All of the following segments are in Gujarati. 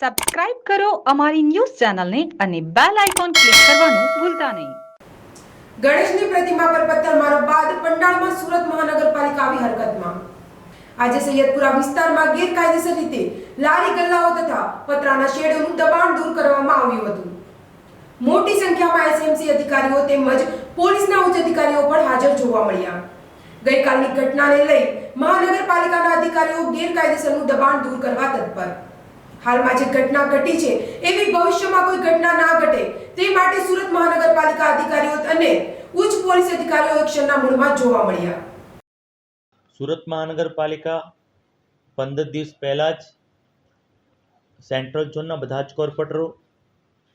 સબસ્ક્રાઇબ કરો અમારી ન્યૂઝ ચેનલને અને બેલ આઇકોન ક્લિક કરવાનું ભૂલતા નહીં. ગણેશની પ્રતિમા પર પથ્થરમારો બાદ પંડાળમાં સુરત મહાનગરપાલિકા આવી હરકતમાં. આજે સૈયદપુરા વિસ્તારમાં ગેરકાયદેસર રીતે લારી ગલ્લાઓ તથા પતરાના શેડોનું દબાણ દૂર કરવામાં આવ્યું હતું. મોટી સંખ્યામાં એસએમસી અધિકારીઓ તેમજ પોલીસના ઉચ્ચ અધિકારીઓ પણ હાજર જોવા મળ્યા. ગઈકાલની ઘટનાને લઈ મહાનગરપાલિકાના અધિકારીઓ ગેરકાયદેસરનું દબાણ દૂર કરવા તત્પર. હાલમાં જે ઘટના ઘટી છે, એવી ભવિષ્યમાં કોઈ ઘટના ના ઘટે, તે માટે સુરત મહાનગરપાલિકા અધિકારીઓ અને ઉચ્ચ પોલીસ અધિકારીઓ એક્શનના મૂળમાં જોવા મળ્યા. સુરત મહાનગરપાલિકા પંદર દિવસ પહેલાં જ સેન્ટ્રલ ઝોનના બધા જ કોર્પોરેટરો,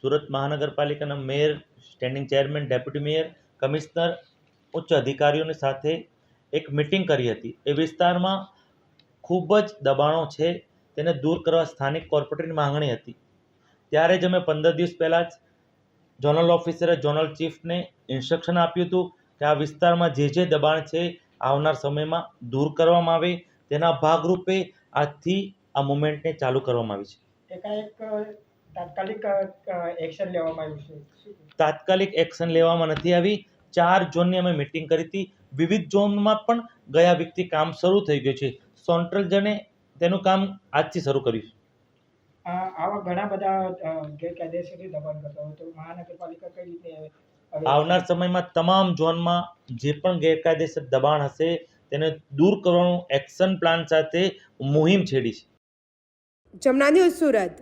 સુરત મહાનગરપાલિકાના mayor, standing chairman, deputy mayor, commissioner, ઉચ્ચ અધિકારીઓની સાથે એક મિટિંગ કરી હતી. એ વિસ્તારમાં ખૂબ જ દબાણો છે. તેને દૂર કરવા સ્થાનિક કોર્પોરેટરની માંગણી હતી. ત્યારે જ અમે પંદર દિવસ પહેલાં જ ઝોનલ ઓફિસરે ઝોનલ ચીફને ઇન્સ્ટ્રક્શન આપ્યું હતું કે આ વિસ્તારમાં જે જે દબાણ છે આવનાર સમયમાં દૂર કરવામાં આવે તેના ભાગરૂપે આજથી આ મુવમેન્ટને ચાલુ કરવામાં આવી છે. એકાએક તાત્કાલિક એક્શન લેવામાં આવ્યું છે? તાત્કાલિક એક્શન લેવામાં નથી આવી. ચાર ઝોનની અમે મિટિંગ કરી હતી. વિવિધ ઝોનમાં પણ ગયા વ્યક્તિ કામ શરૂ થઈ ગયું છે. સેન્ટ્રલ ઝોને તેનું કામ આજથી શરૂ કર્યું આવા ઘણા બધા ગેરકાયદેસર દબાણ કરતા હોય તો મહાનગરપાલિકા કઈ રીતે આવનાર સમયમાં તમામ ઝોનમાં જે પણ ગેરકાયદેસર દબાણ હશે તેને દૂર કરવાનું એક્શન પ્લાન સાથે મુહિમ છેડી છે. જમના ન્યૂઝ સુરત.